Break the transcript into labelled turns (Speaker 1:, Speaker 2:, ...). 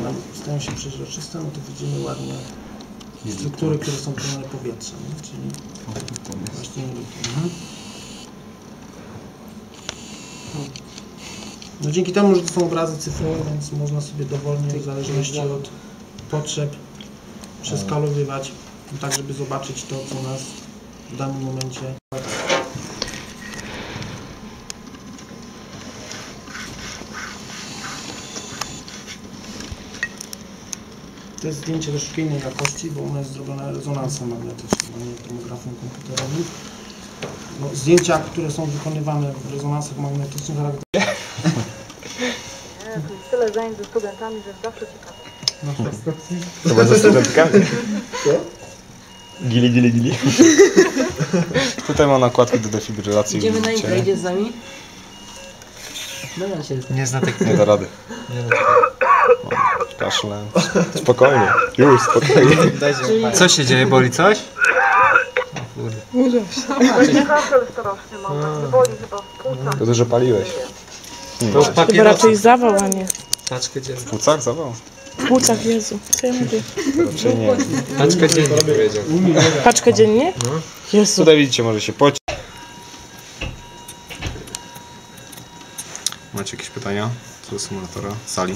Speaker 1: nam stają się przeźroczyste, no to widzimy ładnie struktury, które są pełne powietrzem, nie? czyli właśnie mhm. No dzięki temu, że to są obrazy cyfrowe, więc można sobie dowolnie, w zależności od potrzeb, przeskalowywać, tak żeby zobaczyć to, co nas w danym momencie To jest zdjęcie troszkę innej jakości, bo ono jest zrobione rezonansem magnetycznym, a nie tomografem komputerowym. No, zdjęcia, które są wykonywane w rezonansach magnetycznych, charakter-
Speaker 2: Jezu, tyle zajęć ze studentami, że zawsze ciekawe.
Speaker 3: Chyba ze studentkami. Gili, gili, gili. Tutaj mam nakładki do defibrylacji.
Speaker 4: Idziemy na
Speaker 3: nie?
Speaker 4: idziesz z nami? Dobra się
Speaker 5: Nie zna tych...
Speaker 3: Nie da rady.
Speaker 5: Nie zna
Speaker 3: Kaszle. Spokojnie. Już, spokojnie.
Speaker 5: Co się dzieje? Boli coś?
Speaker 2: Właśnie kaszel strasznie mam, nie boli chyba w płucach.
Speaker 3: To dużo paliłeś.
Speaker 5: To już
Speaker 6: Chyba
Speaker 5: papierosa.
Speaker 6: raczej zawał, a nie
Speaker 5: Paczkę dziennie.
Speaker 3: W płucach zawał?
Speaker 6: w płucach, Jezu. Co ja mówię?
Speaker 3: Raczej nie.
Speaker 5: Paczkę dziennie powiedział.
Speaker 6: Paczkę dziennie? Jezu.
Speaker 3: Tutaj widzicie, może się poci. Macie jakieś pytania co do symulatora, sali?